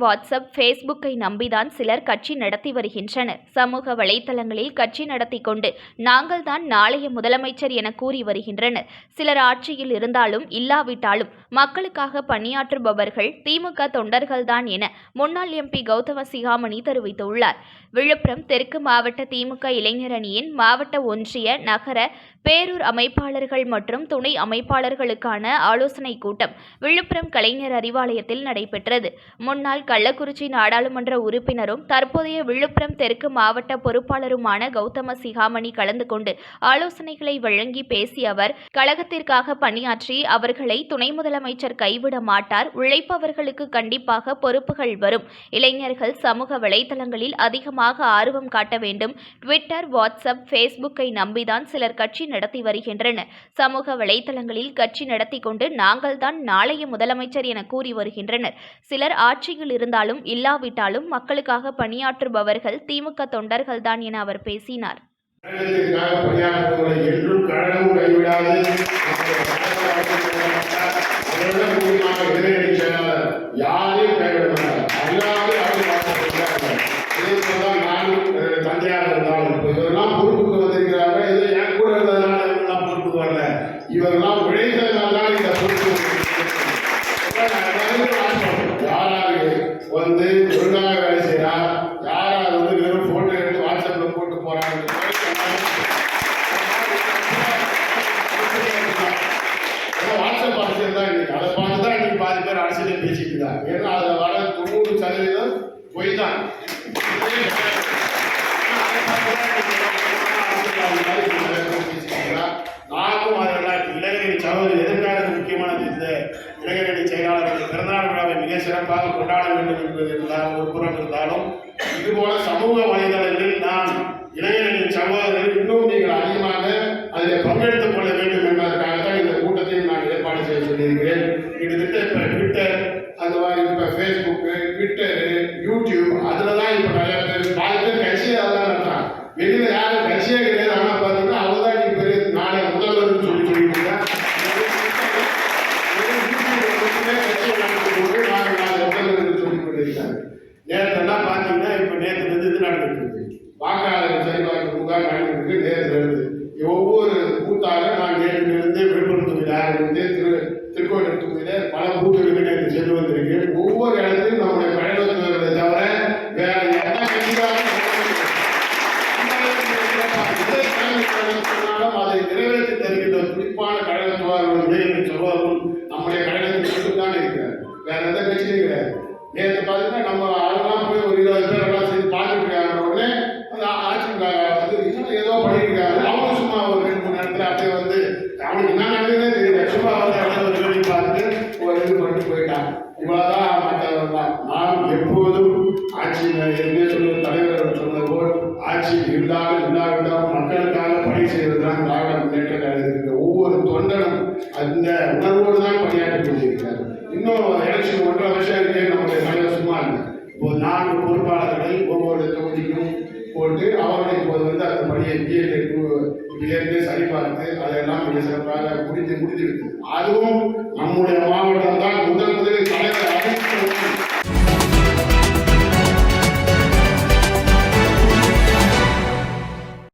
WhatsApp ஃபேஸ்புக்கை நம்பிதான் சிலர் கட்சி நடத்தி வருகின்றனர். சமூக வலைதளங்களில் கட்சி நடத்தி கொண்டு நாங்கள் தான் நாளைய முதலமைச்சர் என கூறி வருகின்றனர். சிலர் ஆட்சியில் இருந்தாலும் இல்லாவிட்டாலும் மக்களுக்காக பணியாற்றுபவர்கள் திமுக தொண்டர்கள்தான் என முன்னாள் எம்பி கௌதம சிகாமணி தெரிவித்துள்ளார். விழுப்புரம் தெற்கு மாவட்ட திமுக இளைஞர் அணியின் மாவட்ட ஒன்றிய நகர பேரூர் அமைப்பாளர்கள் மற்றும் துணை அமைப்பாளர்களுக்கான ஆலோசனைக் கூட்டம் விழுப்புரம் கலைஞர் அறிவாலயத்தில் நடைபெற்றது. முன்னாள் கள்ளக்குறிச்சி நாடாளுமன்ற உறுப்பினரும் தற்போதைய விழுப்புரம் தெற்கு மாவட்ட பொறுப்பாளருமான கௌதம சிகாமணி கலந்து கொண்டு ஆலோசனைகளை வழங்கி பேசிய அவர் கழகத்திற்காக பணியாற்றி அவர்களை துணை முதலமைச்சர் கைவிட மாட்டார் உழைப்பவர்களுக்கு கண்டிப்பாக பொறுப்புகள் வரும். இளைஞர்கள் சமூக வலைதளங்களில் அதிகமாக ஆர்வம் காட்ட வேண்டும். ட்விட்டர் வாட்ஸ்அப் ஃபேஸ்புக்கை நம்பிதான் சிலர் கட்சி நடத்தி வருகின்றனர். சமூக வலைதளங்களில் கட்சி நடத்தி கொண்டு நாங்கள் தான் நாளைய முதலமைச்சர் என கூறி வருகின்றனர். சிலர் ஆட்சியில் இருந்தாலும் இல்லாவிட்டாலும் மக்களுக்காக பணியாற்றுபவர்கள் திமுக தொண்டர்கள்தான் என அவர் பேசினார். கழகத்திற்காக பணியாற்றுபவர்களை என்றும் கழகம் கைவிடாது அவர்கள் முக்கியமாக எதிரணி செயலாளர் யாரையும் கைவிட மாட்டார் அல்லாது அவர் பார்த்துக்கிறார்கள் இதே போலதான் நானும் அஹ், தந்தையாக இருந்தாலும் இப்போ இவரெல்லாம் பொறுப்புக்கு வந்திருக்கிறார்கள் இது என் கூட இருந்ததுனால இவரெல்லாம் பொறுப்புக்கு வரல இவரெல்லாம் உழைத்ததுனால தான் இந்த பொறுப்பு வந்திருக்கு. யாராவது வந்து ஒழுங்காக வேலை செய்யறார் யாராவது வந்து வெறும் போட்டோ எடுத்து வாட்ஸ்அப்ல போட்டு போறாங்க ஏன்னா வாட்ஸ்அப் அரசியல் தான் இன்னைக்கு அதை பார்த்து தான் இன்னைக்கு பாதி பேர் செய்தார். ஏன்னா அதில் வர தொண்ணூறு சதவீதம் பொய் தான் நானும் அதெல்லாம் இளைஞரணி சகோதரி எதிர்காலத்து முக்கியமானது இந்த இளைஞரணி செயலாளர்கள் பிறந்தநாள் விழாவை மிக சிறப்பாக கொண்டாட வேண்டும் என்பது இருந்தால் ஒரு புறம் இருந்தாலும் இதுபோல சமூக வலைதளங்களில் நான் இளைஞரணி சகோதரர்கள் இன்னும் நீங்கள் அதிகமாக அதில் பங்கெடுத்துக் கொள்ள வேண்டும் என்பதற்காக தான் இந்த கூட்டத்தையும் நான் ஏற்பாடு செய்ய சொல்லியிருக்கிறேன் கிட்டத்தட்ட இப்போ ட்விட்டர் ஃபேஸ்புக்கு ட்விட்டரு யூடியூப் அதில் தான் இப்போ நிறையா பேர் பாதி பேர் கட்சியை அதெல்லாம் நடத்துறாங்க வெளியில் யாரும் கட்சியே கிடையாது. ஆனால் பார்த்தீங்கன்னா அவங்க தான் இன்னைக்கு பெரிய நாளை முதல்வர்னு சொல்லி சொல்லிட்டு இருக்காங்க. நேரத்தெல்லாம் பார்த்தீங்கன்னா இப்போ நேற்று வந்து இது நடந்துட்டு இருக்கு வாக்காளர் சரிபார்ப்பு முகாம் நடந்துட்டு இருக்கு ஒவ்வொரு பூத்தாக நான் நேற்றிலிருந்து விழுப்புரம் தொகுதியில் ஆரம்பித்து திரு திருக்கோயில் தொகுதியில் பல பூத்துகளுக்கு நேற்று சென்று வந்திருக்கேன் ஒவ்வொரு இடத்துலையும் நம்முடைய கழகத்தினரை தவிர வேற எந்த கட்சியாலும் சொன்னாலும் அதை நிறைவேற்றி தருகின்ற குறிப்பான கழகத்துவார்கள் சொல்வார்கள் நம்முடைய கழகத்தில் மட்டும்தான் இருக்கிறார் வேற எந்த கட்சியும் கிடையாது. நேற்று பார்த்தீங்கன்னா நம்ம ஆளுலாம் போய் ஒரு இருபது பேர் எல்லாம் சேர்ந்து பார்த்துட்டு உடனே அந்த அதிமுக வந்து இன்னும் ஏதோ பண்ணியிருக்காங்க அவங்க சும்மா ஒரு ரெண்டு நேரத்தில் அப்படியே வந்து அவனுக்கு என்ன நடந்ததே தெரியல. சும்மா வந்து அப்படியே ஒரு பார்த்துட்டு ஒரு இது பண்ணிட்டு போயிட்டான் இவ்வளவுதான் மற்றவர்கள் நான் எப்போதும் ஆட்சியில் ஏற்கனவே சொல்லுவது தலைவர் சொன்னது போல் ஆட்சியில் இருந்தாலும் இல்லாவிட்டால் தொண்டனும் அந்த உணர்வோடு தான் பணியாற்றி கொண்டிருக்கிறார். இன்னும் எலெக்ஷன் ஒன்றரை வருஷம் இருக்கே நம்முடைய தலைவர் சும்மா இல்லை இப்போ நான்கு பொறுப்பாளர்களை ஒவ்வொரு தொகுதிக்கும் போட்டு அவர்கள் இப்போது வந்து அந்த பணியை பிஎல்ஏ ஏற்கனவே சரிபார்த்து அதெல்லாம் மிக சிறப்பாக முடித்து முடித்திருக்கு அதுவும் நம்முடைய மாவட்டம் தான் முதல் முதலில் தலைவர்